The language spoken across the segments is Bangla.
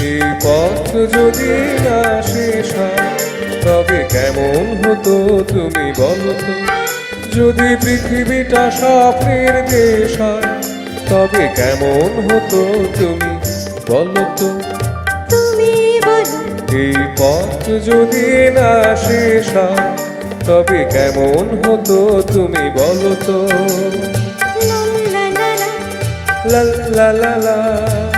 এই পথ যদি না শেষ তবে কেমন হতো তুমি বলো তো? যদি পৃথিবীটা স্বপ্নের দেশ তবে কেমন হতো তুমি বলো তো? এই পথ যদি না শেষ তবে কেমন হতো তুমি বলো তো? লা লা লা লা।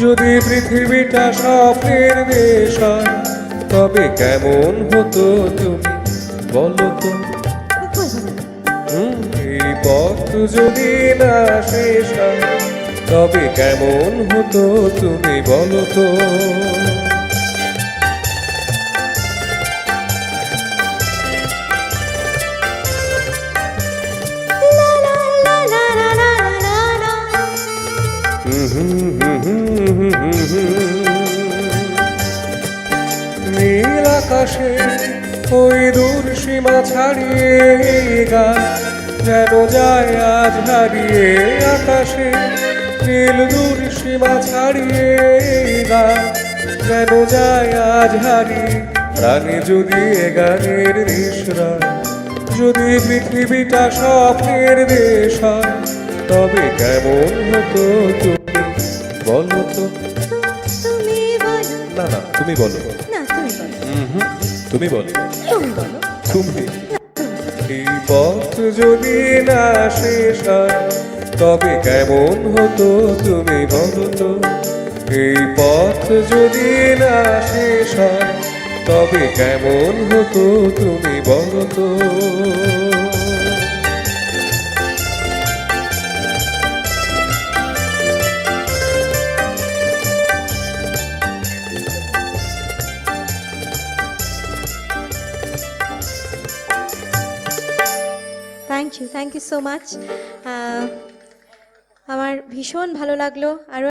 যদি পৃথিবীটা স্বপ্নের দেশ তবে কেমন হতো তুমি? বলো তো। এই পথ যদি না শেষ তবে কেমন হতো তুমি? বলো তো। ওই দূর সীমা ছাড়িয়ে গা যেন যায় আজ হারিয়ে আকাশে। নীল দূর সীমা ছাড়িয়ে গা যেন যায় আজ হারিয়ে। প্রাণে যদি এ গানের নিঃশ্রা যদি পৃথিবীটা স্বপ্নের দেশ তবে কেমন হতো তুমি? বলো তো। তুমি বলো। না না তুমি বলো। না তুমি বলো। তুমি বলো তুমি বলো। তুমি এই পথ যদি না শেষ হয়, তবে কেমন হতো তুমি বলো তো? এই পথ যদি না শেষ হয়, তবে কেমন হতো তুমি বলো তো? Thank you thank you so much আমার ভীষণ ভালো লাগল। আরও